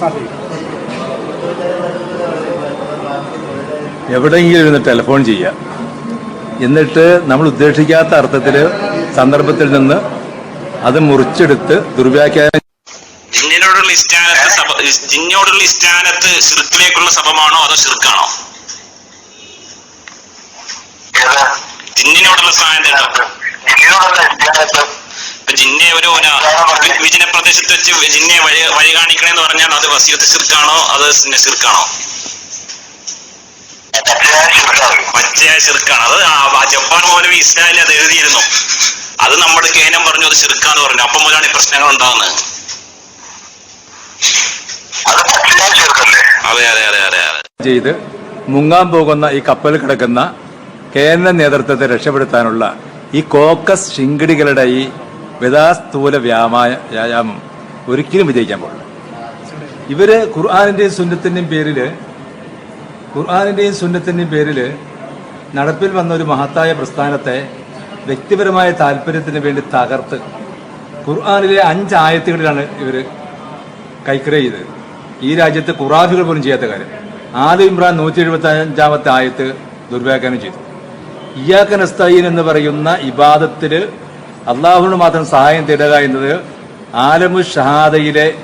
സാധിക്കും. എവിടെയെങ്കിലും ഇരുന്ന് ടെലിഫോൺ ചെയ്യുക. എന്നിട്ട് നമ്മൾ ഉദ്ദേശിക്കാത്ത അർത്ഥത്തിൽ സന്ദർഭത്തിൽ നിന്ന് അത് മുറിച്ചെടുത്ത് ദുർവ്യാഖ്യാനം ജിന്നിനോടുള്ള ഇസ്റ്റാനത്ത് സഭ ജിന്നിനോടുള്ള ഇസ്റ്റാനത്ത് ഷിർക്കിലേക്കുള്ള സഭമാണോ അതോ ഷിർക്കാണോ? ജിന്നിനോടുള്ള സ്ഥാനത്ത് ജിന്നിനോടുള്ള ജിന്നെ ഒരു വിജന പ്രദേശത്ത് വെച്ച് ജിന്നെ വഴി വഴി കാണിക്കണെന്ന് പറഞ്ഞാൽ അത് വസീയത്ത് ശിർക്കാണോ? അത് ശിർക്കാണോ? പച്ചയായ ശിർക്കാണ്. അത് ജപ്പാൻ പോലും ഇസ്രായേലിൽ അത് എഴുതിയിരുന്നു. അത് നമ്മുടെ കേനം പറഞ്ഞു അത് ശിർക്കാന്ന് പറഞ്ഞു. അപ്പം മുതലാണ് ഈ പ്രശ്നങ്ങൾ ഉണ്ടാകുന്നത് ചെയ്ത് മുങ്ങാൻ പോകുന്ന ഈ കപ്പൽ കിടക്കുന്ന കേന്ദ്ര നേതൃത്വത്തെ രക്ഷപ്പെടുത്താനുള്ള ഈ കോക്കസ് ശിങ്കിടികളുടെ ഈ വിധാസ്ഥൂല വ്യാമായ വ്യായാമം ഒരിക്കലും വിജയിക്കാൻ പാടില്ല. ഇവർ ഖുർആാനിന്റെയും സുന്നത്തിന്റെയും പേരിൽ ഖുർആാനിന്റെയും സുന്നത്തിന്റെയും പേരിൽ നടപ്പിൽ വന്ന ഒരു മഹത്തായ പ്രസ്ഥാനത്തെ വ്യക്തിപരമായ താല്പര്യത്തിന് വേണ്ടി തകർത്ത് ഖുർആാനിലെ അഞ്ച് ആയത്തുകളിലാണ് ഇവർ കൈക്കറ ചെയ്തത്. ഈ രാജ്യത്ത് ഖുറാഫികൾ പോലും ചെയ്യാത്ത കാര്യം. ആദ്യ ഇമ്രാൻ നൂറ്റി എഴുപത്തി അഞ്ചാമത്തെ ആയത്ത് ദുർവ്യാഖ്യാനം ചെയ്തു. ഇയാക്കൻ അസ്തൈൻ എന്ന് പറയുന്ന ഇബാദത്തിൽ അള്ളാഹുവിന് മാത്രം സഹായം തേടുക എന്നത് ആലമു ഷഹാദയിലെ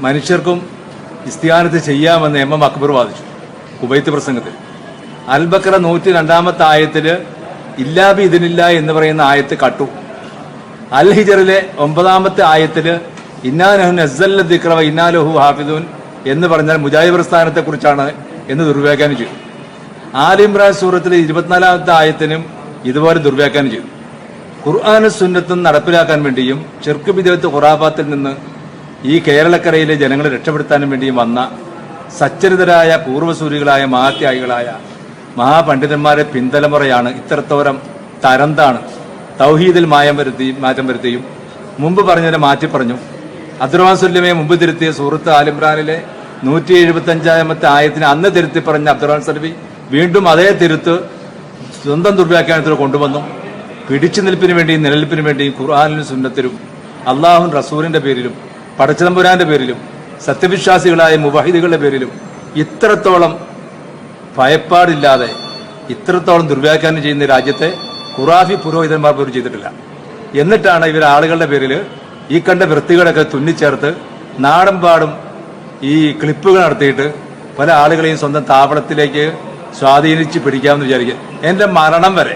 മനുഷ്യർക്കും ഇസ്തിയാനത്ത് ചെയ്യാമെന്ന് എം എം അക്ബർ വാദിച്ചു കുബൈത്ത് പ്രസംഗത്തിൽ. അൽബക്കറ നൂറ്റി രണ്ടാമത്തെ ഇല്ലാ ഇല്ലാബി ഇതിനില്ല എന്ന് പറയുന്ന ആയത്ത് കട്ടു. അൽ ഹിജറിലെ ഒമ്പതാമത്തെ ആയത്തിൽ ഇന്നാനഹു നസ്സല്ല ദിക്രവ ഇന്നാലഹു ഹാഫിദൂൻ എന്ന് പറഞ്ഞാൽ മുജാഹിദ് പ്രസ്ഥാനത്തെ കുറിച്ചാണ് എന്ന് ദുർവ്യാഖ്യാനം ചെയ്തു. ആലിമ്രാൻ സൂറത്തിലെ ഇരുപത്തിനാലാമത്തെ ആയത്തിനും ഇതുപോലെ ദുർവ്യാഖ്യാനം ചെയ്തു. ഖുർആാനും സുന്നത്തും നടപ്പിലാക്കാൻ വേണ്ടിയും ചെറുക്ക് വിധേയത്ത് ഖുറാബാത്തിൽ നിന്ന് ഈ കേരളക്കരയിലെ ജനങ്ങളെ രക്ഷപ്പെടുത്താനും വേണ്ടിയും വന്ന സച്ചരിതരായ പൂർവസൂരികളായ മഹാത്യായികളായ മഹാപണ്ഡിതന്മാരെ പിന്തലമുറയാണ് ഇത്രത്തോരം തരംതാണ് തൗഹീദിൽ മായം വരുത്തി മാറ്റം വരുത്തിയും മുമ്പ് പറഞ്ഞതിനെ മാറ്റി പറഞ്ഞു. അബ്ദുറഹ്മാൻ സുല്യമയെ മുമ്പ് തിരുത്തിയ സുഹൃത്ത് ആലിമ്രാനിലെ നൂറ്റി എഴുപത്തി അഞ്ചാമത്തെ ആയത്തിന് അന്ന് തിരുത്തി പറഞ്ഞ അബ്ദുറഹ്മാൻ സലഫി വീണ്ടും അതേ തിരുത്ത് സ്വന്തം ദുർവ്യാഖ്യാനത്തിൽ കൊണ്ടുവന്നു. പിടിച്ചു നിൽപ്പിന് വേണ്ടിയും നിലനിൽപ്പിന് വേണ്ടിയും ഖുർആാനിലും സുന്നത്തിലും അള്ളാഹുൻ റസൂലിന്റെ പേരിലും പടച്ചതമ്പുരാന്റെ പേരിലും സത്യവിശ്വാസികളായ മുവഹിദുകളുടെ പേരിലും ഇത്രത്തോളം ഭയപ്പാടില്ലാതെ ഇത്രത്തോളം ദുർവ്യാഖ്യാനം ചെയ്യുന്ന രാജ്യത്തെ ഖുറാഫി പുരോഹിതന്മാർ പോലും ചെയ്തിട്ടില്ല. എന്നിട്ടാണ് ഇവർ ആളുകളുടെ പേരിൽ ഈ കണ്ട വൃത്തികളൊക്കെ തുന്നിച്ചേർത്ത് നാടൻപാടും ഈ ക്ലിപ്പുകൾ നടത്തിയിട്ട് പല ആളുകളെയും സ്വന്തം താവളത്തിലേക്ക് സ്വാധീനിച്ച് പിടിക്കാമെന്ന് വിചാരിക്കുക. എന്റെ മരണം വരെ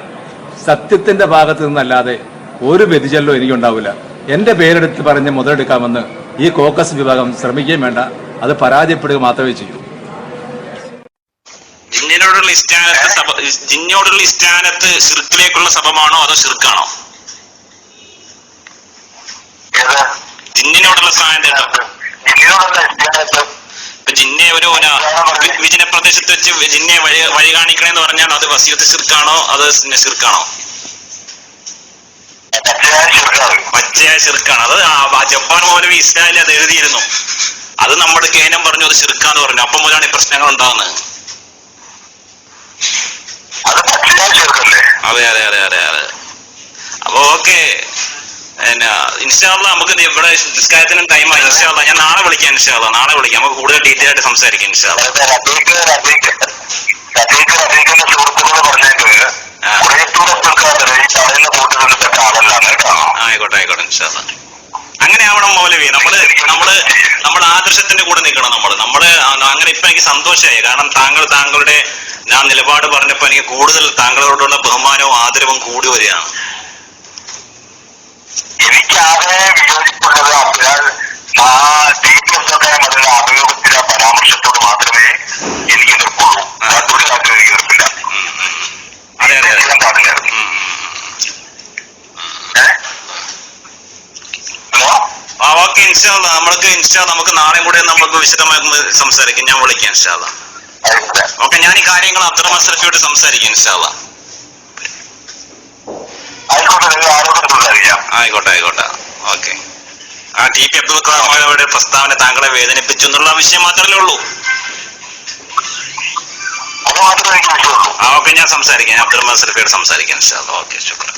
സത്യത്തിന്റെ ഭാഗത്ത് നിന്നല്ലാതെ ഒരു വ്യതിചലനവും എനിക്കുണ്ടാവില്ല. എന്റെ പേരെടുത്ത് പറഞ്ഞ് മുതലെടുക്കാമെന്ന് ഈ കോക്കസ് വിഭാഗം ശ്രമിക്കുകയും വേണ്ട. അത് പരാജയപ്പെടുക മാത്രമേ ചെയ്യൂ. ജിന്നിനോടുള്ള ഇസ്റ്റാനത്ത് ജിന്നിനോടുള്ള ഇസ്റ്റാനത്ത് ഷിർക്കിലേക്കുള്ള സഭമാണോ അതോ ഷിർക്കാണോ? ജിന്നിനോടുള്ള സ്ഥാനത്ത് കേട്ടോ. ജിന്നിനോടുള്ള ഇപ്പൊ ജിന്നെ ഒരു വിജന പ്രദേശത്ത് വെച്ച് ജിന്നെ വഴി വഴി കാണിക്കണേന്ന് പറഞ്ഞാൽ അത് വസീയത്ത് ശിർക്കാണോ? അത് പച്ചയായ ശിർക്കാണ്. പച്ചയായ ഷിർക്കാണ് അത് ജപ്പാൻ മൗലവി ഇസ്രായേലി അത് എഴുതിയിരുന്നു. അത് നമ്മുടെ കേനം പറഞ്ഞു അത് ചെറുക്കാന്ന് പറഞ്ഞു. അപ്പം മുതലാണ് ഈ പ്രശ്നങ്ങൾ ഉണ്ടാകുന്നത്. അതെ അതെ അതെ അതെ അതെ. അപ്പൊ ഓക്കെ. ഇൻഷാല്ല നമുക്ക് ഇവിടെ നിസ്കാരത്തിനും ടൈമായി ഇൻഷാള്ള ഞാൻ നാളെ വിളിക്കാം ഇൻഷാള്ള നാളെ വിളിക്കാം. നമുക്ക് കൂടുതൽ ഡീറ്റെയിൽ ആയിട്ട് സംസാരിക്കാം ഇൻഷാള്ള ആയിക്കോട്ടെ ആയിക്കോട്ടെ അങ്ങനെ ആവണം മൗലവി. നമ്മൾ നമ്മൾ നമ്മുടെ ആദർശത്തിന്റെ കൂടെ നിൽക്കണം നമ്മൾ. നമ്മൾ അങ്ങനെ ഇപ്പൊ എനിക്ക് സന്തോഷമായി. കാരണം താങ്കൾ താങ്കളുടെ ഞാൻ നിലപാട് പറഞ്ഞപ്പോ എനിക്ക് കൂടുതൽ താങ്കളോടുള്ള ബഹുമാനവും ആദരവും കൂടി വരികയാണ്. ആകെ വിയോജിപ്പുള്ളത് അതിനാൽ ആ ടീച്ചർസൊക്കെ അതിന്റെ അഭിയോഗത്തിലെ ആ പരാമർശത്തോട് മാത്രമേ എനിക്ക് നിർപ്പുള്ളൂ കാര്യത്തിലും എനിക്ക് നിർപ്പില്ല. ഏ? ഹലോ? ആ ഓക്കെ ഇൻഷാല്ല നമ്മൾക്ക് ഇൻഷാ നമുക്ക് നാളെയും കൂടെ നമുക്ക് വിശദമായി സംസാരിക്കാം. ഞാൻ വിളിക്കാം ഇൻഷാല്ല ഓക്കെ ഞാൻ ഈ കാര്യങ്ങൾ അത്ര മസരഫിയോട് സംസാരിക്കാം ഇൻഷാല്ല ആയിക്കോട്ടെ നിങ്ങൾ ആരോടും സംസാരിക്കാം ആയിക്കോട്ടെ ആയിക്കോട്ടെ. ഓക്കെ. ആ ടി പി അബ്ദുൽ കലാമയുടെ പ്രസ്താവന താങ്കളെ വേദനിപ്പിച്ചു എന്നുള്ള വിഷയം മാത്രമല്ലേ ഉള്ളൂ? ആ ഓക്കെ ഞാൻ സംസാരിക്കാം. അബ്ദുൾ മസർഫിയോട് സംസാരിക്കാം ഓക്കെ ശുക്രം.